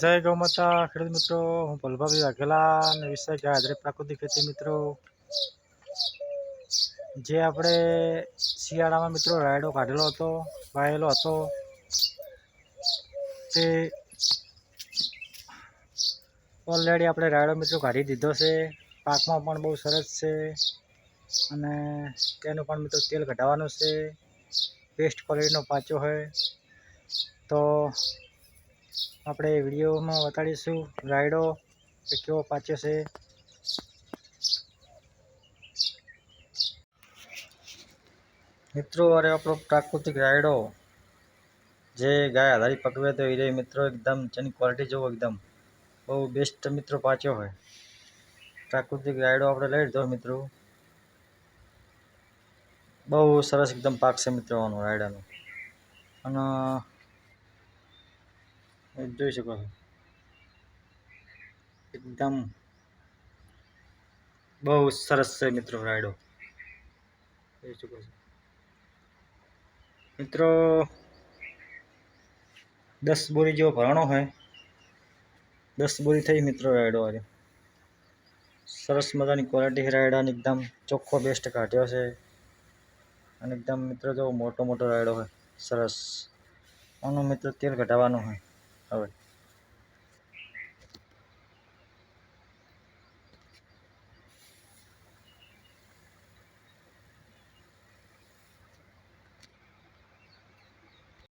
જય ગૌ માતા, ખેડૂત મિત્રો, હું ભલભાભાઈ વાઘેલા અને વિષય કે હાજરી પ્રાકૃતિક ખેતી મિત્રો. જે આપણે શિયાળામાં મિત્રો રાયડો કાઢેલો હતો, વાયેલો હતો, તે ઓલરેડી આપણે રાયડો મિત્રો કાઢી દીધો છે. પાકમાં પણ બહુ સરસ છે અને તેનું પણ મિત્રો તેલ ઘટાડવાનું છે. બેસ્ટ ક્વોલિટીનો પાચો હોય. તો આપણે વિડીયોમાં બતાડીશું રાયડો કે કેવો પાચ્યો છે. મિત્રો, અરે આપણો પ્રાકૃતિક રાયડો જે ગાય આધારી પકવે તો એ મિત્રો એકદમ જેની ક્વોલિટી જોવો એકદમ. બહુ બેસ્ટ મિત્રો પાચ્યો હોય. પ્રાકૃતિક રાયડો આપણે લઈ લીધો મિત્રો. બહુ સરસ એકદમ પાક છે મિત્રો આનો રાયડાનો. અને જોઈ શકો છો એકદમ બહુ સરસ છે મિત્રો રાયડો જોઈ શકો છો મિત્રો દસ બોરી જેવો ભરાણો હોય દસ બોરી થઈ મિત્રો રાયડો આજે સરસ મજાની ક્વોલિટી રાયડાની એકદમ ચોખ્ખો બેસ્ટ કાઢ્યો છે અને એકદમ મિત્રો જો મોટો મોટો રાયડો હોય સરસ આનું મિત્રો તેલ ઘટાડવાનું હોય All right.